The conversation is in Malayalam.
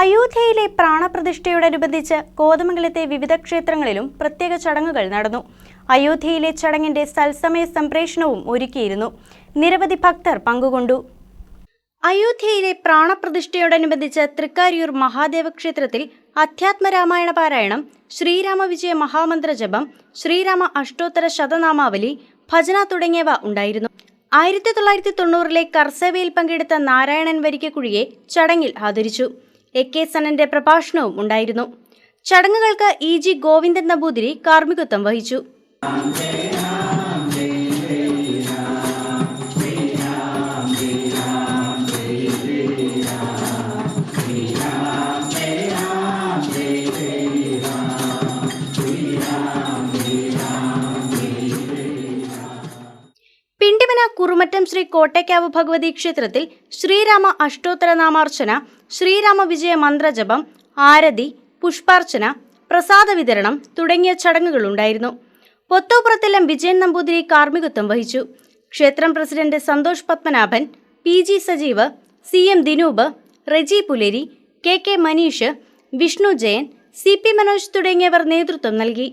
അയോധ്യയിലെ പ്രാണപ്രതിഷ്ഠയോടനുബന്ധിച്ച് കോതമംഗലത്തെ വിവിധ ക്ഷേത്രങ്ങളിലും പ്രത്യേക ചടങ്ങുകൾ നടന്നു. അയോധ്യയിലെ ചടങ്ങിന്റെ സത്സമയ സംപ്രേഷണവും ഒരുക്കിയിരുന്നു. നിരവധി ഭക്തർ പങ്കുകൊണ്ടു. അയോധ്യയിലെ പ്രാണപ്രതിഷ്ഠയോടനുബന്ധിച്ച് തൃക്കാരിയൂർ മഹാദേവ ക്ഷേത്രത്തിൽ അധ്യാത്മരാമായണ പാരായണം ശ്രീരാമവിജയ മഹാമന്ത്ര ജപം ശ്രീരാമ അഷ്ടോത്തര ശതനാമാവലി ഭജന തുടങ്ങിയവ ഉണ്ടായിരുന്നു. ആയിരത്തി തൊള്ളായിരത്തി തൊണ്ണൂറിലെ കർസവയിൽ പങ്കെടുത്ത നാരായണൻ വരിക്കക്കുഴിയെ ചടങ്ങിൽ ആദരിച്ചു. എ കെ സനന്റെ പ്രഭാഷണവും ഉണ്ടായിരുന്നു. ചടങ്ങുകൾക്ക് ഇ ജി ഗോവിന്ദൻ നമ്പൂതിരി കാർമ്മികത്വം വഹിച്ചു. പിണ്ടിമന കുറുമറ്റം ശ്രീ കോട്ടയ്ക്കാവ് ഭഗവതി ക്ഷേത്രത്തിൽ ശ്രീരാമ അഷ്ടോത്തര നാമാർച്ചന ശ്രീരാമ വിജയ മന്ത്രജപം ആരതി പുഷ്പാർച്ചന പ്രസാദ വിതരണം തുടങ്ങിയ ചടങ്ങുകളുണ്ടായിരുന്നു. പൊത്തോപ്പുറത്തെല്ലാം വിജയൻ നമ്പൂതിരി കാർമ്മികത്വം വഹിച്ചു. ക്ഷേത്രം president Santhosh Padmanabhan P G Sajeev C M Dinoop Reji Puleri K K Maneesh Vishnu Jayan C P Manoj തുടങ്ങിയവർ നേതൃത്വം നൽകി.